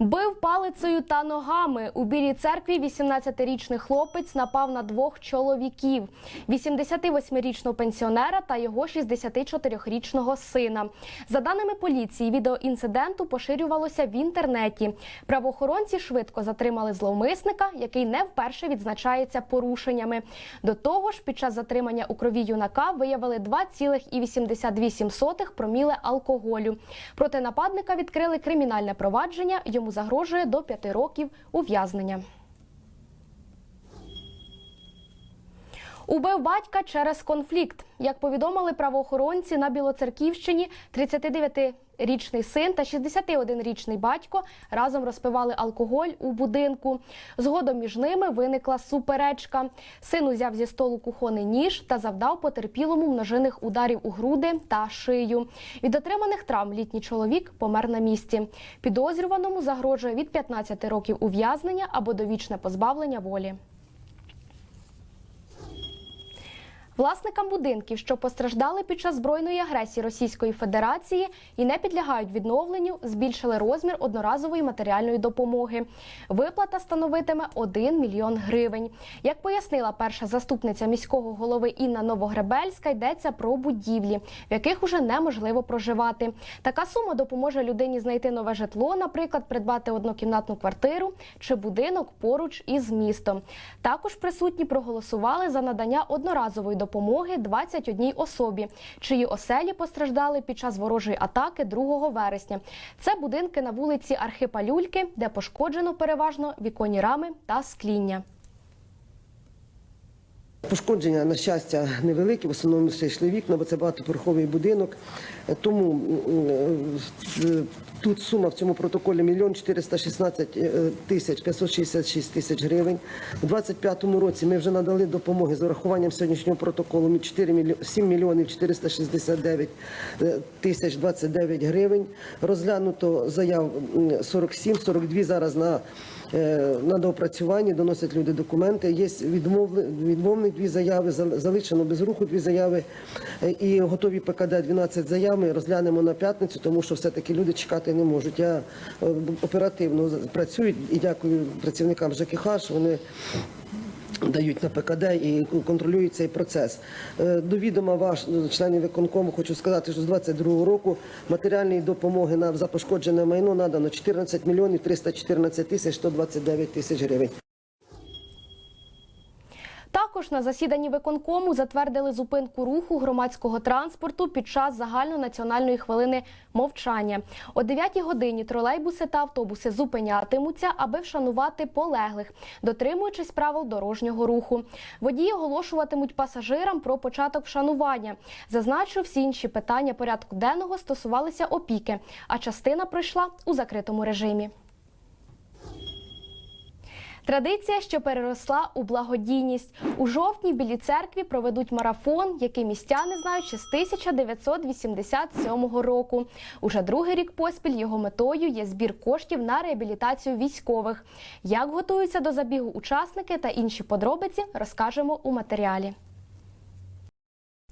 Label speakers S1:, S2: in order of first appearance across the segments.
S1: Бив палицею та ногами. У білій церкві 18-річний хлопець напав на двох чоловіків: 88-річного пенсіонера та його 64-річного сина. За даними поліції, відео інциденту поширювалося в інтернеті. Правоохоронці швидко затримали зловмисника, який не вперше відзначається порушеннями. До того ж, під час затримання у крові юнака виявили 2,88 проміле алкоголю. Проти нападника відкрили кримінальне провадження. Йому загрожує до 5 років ув'язнення. Убив батька через конфлікт. Як повідомили правоохоронці на Білоцерківщині, 39-річний син та 61-річний батько разом розпивали алкоголь у будинку. Згодом між ними виникла суперечка. Син узяв зі столу кухонний ніж та завдав потерпілому множинних ударів у груди та шию. Від отриманих травм літній чоловік помер на місці. Підозрюваному загрожує від 15 років ув'язнення або довічне позбавлення волі. Власникам будинків, що постраждали під час збройної агресії Російської Федерації і не підлягають відновленню, збільшили розмір одноразової матеріальної допомоги. Виплата становитиме 1 мільйон гривень. Як пояснила перша заступниця міського голови Інна Новогребельська, йдеться про будівлі, в яких уже неможливо проживати. Така сума допоможе людині знайти нове житло, наприклад, придбати однокімнатну квартиру чи будинок поруч із містом. Також присутні проголосували за надання одноразової допомоги 21 особі, чиї оселі постраждали під час ворожої атаки 2 вересня. Це будинки на вулиці Архипа Люльки, де пошкоджено переважно віконні рами та скління.
S2: Пошкодження, на щастя, невеликі, в основному все йшли вікна, бо це багатоповерховий будинок. Е, Тому е, тут сума в цьому протоколі мільйон 416 е, тисяч 566 тисяч гривень. У 25-му році ми вже надали допомоги з урахуванням сьогоднішнього протоколу 4 7 мільйонів 469 е, тисяч 29 гривень. Розглянуто заяв 47, 42 зараз на Е, на доопрацюванні доносять люди документи. Є відмовні дві заяви, залишено без руху дві заяви е, і готові ПКД 12 заяв. Ми розглянемо на п'ятницю, тому що все-таки люди чекати не можуть. Я е, оперативно працюю і дякую працівникам ЖКХ, що вони дають на ПКД і контролюють цей процес. Е, До відома ваш членів виконкому хочу сказати, що з 22 року матеріальної допомоги на за пошкоджене майно надано 14 мільйонів 314 тисяч 129 тисяч гривень.
S1: Також на засіданні виконкому затвердили зупинку руху громадського транспорту під час загальнонаціональної хвилини мовчання. О 9 годині тролейбуси та автобуси зупинятимуться, аби вшанувати полеглих, дотримуючись правил дорожнього руху. Водії оголошуватимуть пасажирам про початок вшанування. Зазначу, всі інші питання порядку денного стосувалися опіки, а частина пройшла у закритому режимі. Традиція, що переросла у благодійність. У жовтні в Білій церкві проведуть марафон, який містяни знають ще з 1987 року. Уже другий рік поспіль його метою є збір коштів на реабілітацію військових. Як готуються до забігу учасники та інші подробиці, розкажемо у матеріалі.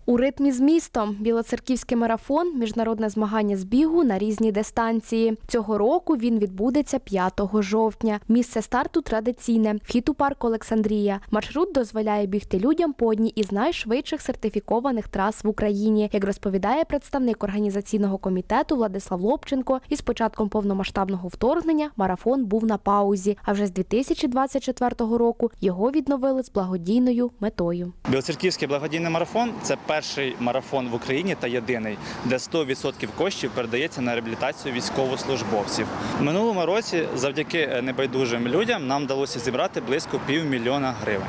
S1: У ритмі з містом Білоцерківський марафон міжнародне змагання з бігу на різні дистанції. Цього року він відбудеться 5 жовтня. Місце старту традиційне вхід у парк Олександрія. Маршрут дозволяє бігти людям по одній із найшвидших сертифікованих трас в Україні. Як розповідає представник організаційного комітету Владислав Лобченко, із початком повномасштабного вторгнення марафон був на паузі. А вже з 2024 року його відновили з благодійною метою.
S3: Білоцерківський благодійний марафон це перший марафон в Україні та єдиний, де 100% коштів передається на реабілітацію військовослужбовців. Минулому році, завдяки небайдужим людям, нам вдалося зібрати близько півмільйона гривень.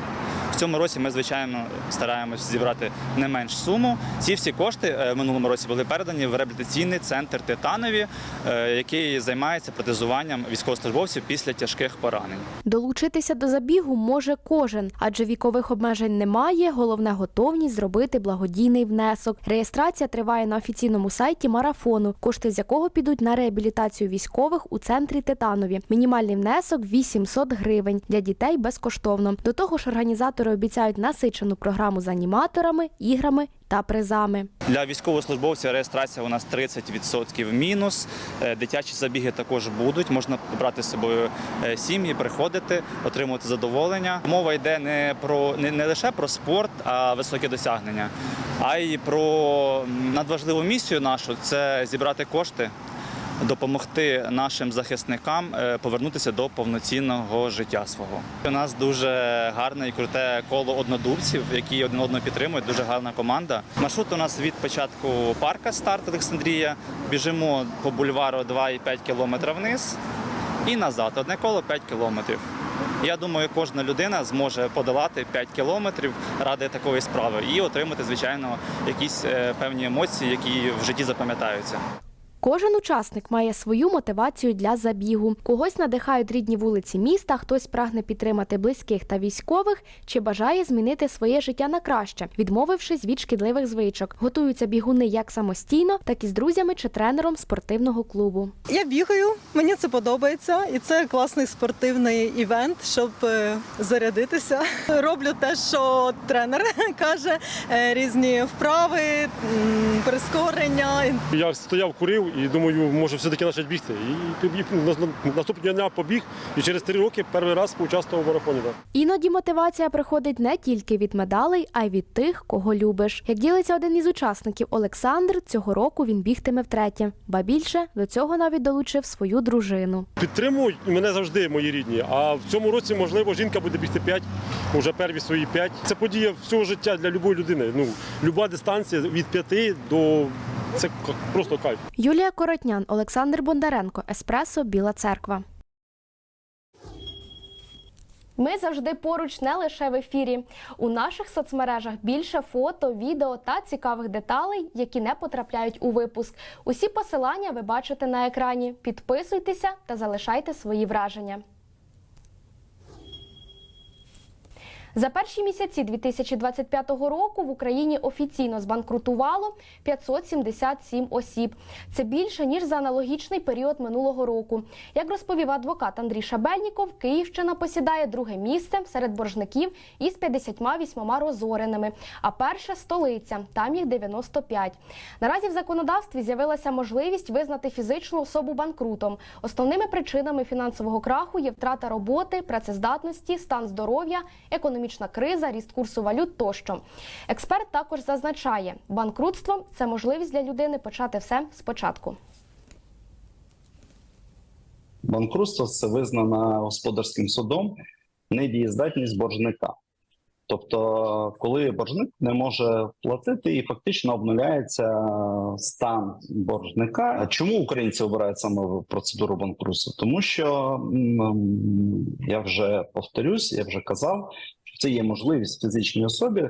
S3: В цьому році ми, звичайно, стараємось зібрати не менш суму. Ці всі кошти е, в минулому році були передані в реабілітаційний центр Титанові, е, який займається протезуванням військовослужбовців після тяжких поранень.
S1: Долучитися до забігу може кожен, адже вікових обмежень немає. Головне готовність зробити благодійний внесок. Реєстрація триває на офіційному сайті марафону, кошти з якого підуть на реабілітацію військових у центрі Титанові. Мінімальний внесок 800 гривень для дітей безкоштовно. До того ж, організатори Організатори обіцяють насичену програму з аніматорами, іграми та призами.
S3: Для військовослужбовців реєстрація у нас 30% мінус. Е, Дитячі забіги також будуть. Можна брати з собою е, сім'ї, приходити, отримувати задоволення. Мова йде не про не, не лише про спорт, а високі досягнення, а й про надважливу місію нашу це зібрати кошти. Допомогти нашим захисникам е, повернутися до повноцінного життя свого. У нас дуже гарне і круте коло однодумців, які один одного підтримують. Дуже гарна команда. Маршрут у нас від початку парка старт Олександрія. Біжимо по бульвару 2,5 кілометра вниз і назад. Одне коло 5 кілометрів. Я думаю, кожна людина зможе подолати 5 кілометрів ради такої справи і отримати, звичайно, якісь е, певні емоції, які в житті запам'ятаються.
S1: Кожен учасник має свою мотивацію для забігу. Когось надихають рідні вулиці міста, хтось прагне підтримати близьких та військових чи бажає змінити своє життя на краще, відмовившись від шкідливих звичок. Готуються бігуни як самостійно, так і з друзями чи тренером спортивного клубу.
S4: Я бігаю, мені це подобається, і це класний спортивний івент, щоб е, зарядитися. Роблю те, що тренер каже, е, різні вправи, прискорення.
S5: Я стояв, курив і думаю, може все-таки почати бігти. І наступного дня побіг, і через три роки перший раз поучаствував в марафоні. Так.
S1: Іноді мотивація приходить не тільки від медалей, а й від тих, кого любиш. Як ділиться один із учасників Олександр, цього року він бігтиме втретє. Ба більше до цього навіть долучив свою дружину.
S5: Підтримують мене завжди мої рідні. А в цьому році, можливо, жінка буде бігти 5, вже перві свої 5. Це подія всього життя для будь-якої людини. Ну, люба дистанція від 5 до це просто кайф.
S1: Юлія Коротнян, Олександр Бондаренко, Еспресо, Біла Церква. Ми завжди поруч не лише в ефірі. У наших соцмережах більше фото, відео та цікавих деталей, які не потрапляють у випуск. Усі посилання ви бачите на екрані. Підписуйтеся та залишайте свої враження. За перші місяці 2025 року в Україні офіційно збанкрутувало 577 осіб. Це більше ніж за аналогічний період минулого року. Як розповів адвокат Андрій Шабельніков, Київщина посідає друге місце серед боржників із 58 розореними. А перша столиця там їх 95. Наразі в законодавстві з'явилася можливість визнати фізичну особу банкрутом. Основними причинами фінансового краху є втрата роботи, працездатності, стан здоров'я, економічна криза, ріст курсу валют тощо. Експерт також зазначає, банкрутство це можливість для людини почати все спочатку.
S6: Банкрутство це визнана господарським судом недієздатність боржника. Тобто, коли боржник не може платити і фактично обнуляється стан боржника. Чому українці обирають саме процедуру банкрутства? Тому що я вже повторюсь, я вже казав, це є можливість фізичній особі,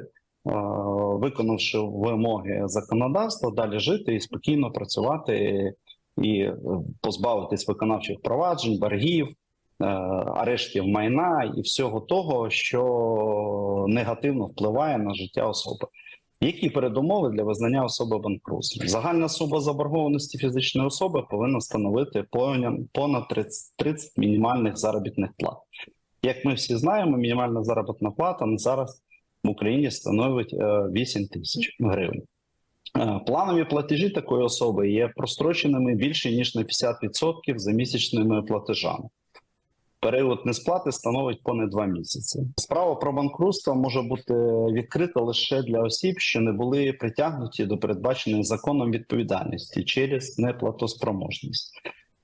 S6: виконавши вимоги законодавства, далі жити і спокійно працювати і е, позбавитись виконавчих проваджень, боргів, е, арештів майна і всього того, що негативно впливає на життя особи. Які передумови для визнання особи банкрутством? Загальна сума заборгованості фізичної особи повинна становити понад 30, 30 мінімальних заробітних плат. Як ми всі знаємо, мінімальна заробітна плата на зараз в Україні становить е, 8 тисяч гривень. Е, Планові платежі такої особи є простроченими більше ніж на 50% за місячними платежами. Період несплати становить понад два місяці. Справа про банкрутство може бути відкрита лише для осіб, що не були притягнуті до передбаченої законом відповідальності через неплатоспроможність,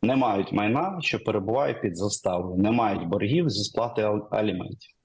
S6: не мають майна, що перебуває під заставою, не мають боргів зі сплати ал- аліментів.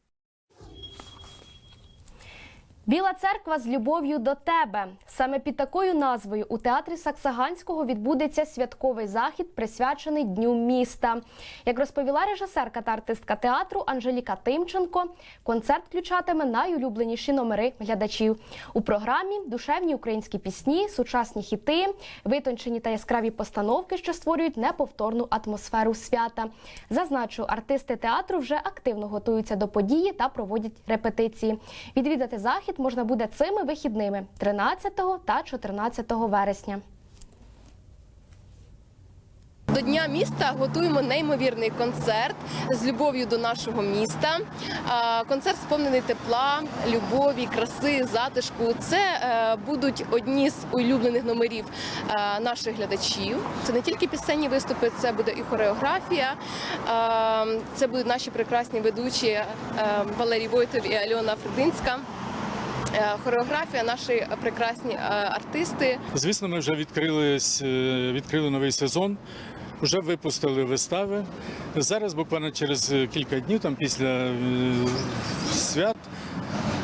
S1: Біла церква з любов'ю до тебе. Саме під такою назвою у театрі Саксаганського відбудеться святковий захід, присвячений Дню міста. Як розповіла режисерка та артистка театру Анжеліка Тимченко, концерт включатиме найулюбленіші номери глядачів. У програмі душевні українські пісні, сучасні хіти, витончені та яскраві постановки, що створюють неповторну атмосферу свята. Зазначу, артисти театру вже активно готуються до події та проводять репетиції. Відвідати захід можна буде цими вихідними 13 та 14 вересня.
S7: До Дня міста готуємо неймовірний концерт з любов'ю до нашого міста. Концерт сповнений тепла, любові, краси, затишку. Це е, будуть одні з улюблених номерів е, наших глядачів. Це не тільки пісенні виступи, це буде і хореографія. Це будуть наші прекрасні ведучі е, Валерій Войтов і Альона Фрединська. Е, Хореографія, наші прекрасні е, артисти.
S8: Звісно, ми вже е, відкрили новий сезон, вже випустили вистави. Зараз, буквально через кілька днів, там після свят,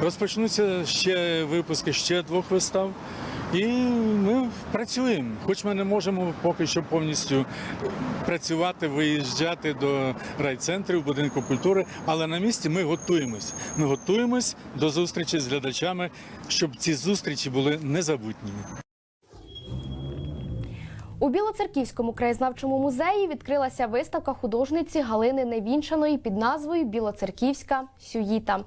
S8: розпочнуться ще випуски ще двох вистав. І ми працюємо, хоч ми не можемо поки що повністю працювати, виїжджати до райцентрів, будинку культури, але на місці ми готуємось. Ми готуємось до зустрічі з глядачами, щоб ці зустрічі були незабутніми.
S1: У Білоцерківському краєзнавчому музеї відкрилася виставка художниці Галини Невінчаної під назвою Білоцерківська сюїта.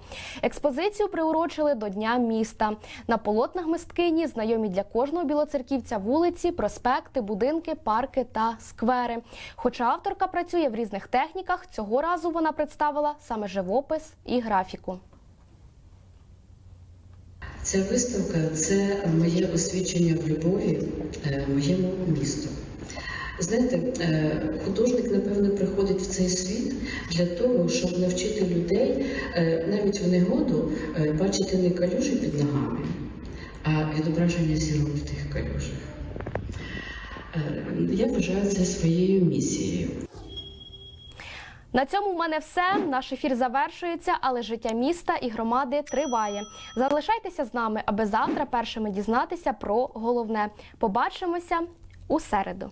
S1: Експозицію приурочили до Дня міста. На полотнах мисткині знайомі для кожного білоцерківця вулиці, проспекти, будинки, парки та сквери. Хоча авторка працює в різних техніках, цього разу вона представила саме живопис і графіку.
S9: Ця виставка це моє освідчення в любові е, моєму місту. Знаєте, е, художник, напевно, приходить в цей світ для того, щоб навчити людей е, навіть в негоду бачити не калюжі під ногами, а відображення зірок в тих калюжах. Я вважаю це своєю місією.
S1: На цьому в мене все. Наш ефір завершується, але життя міста і громади триває. Залишайтеся з нами, аби завтра першими дізнатися про головне. Побачимося у середу.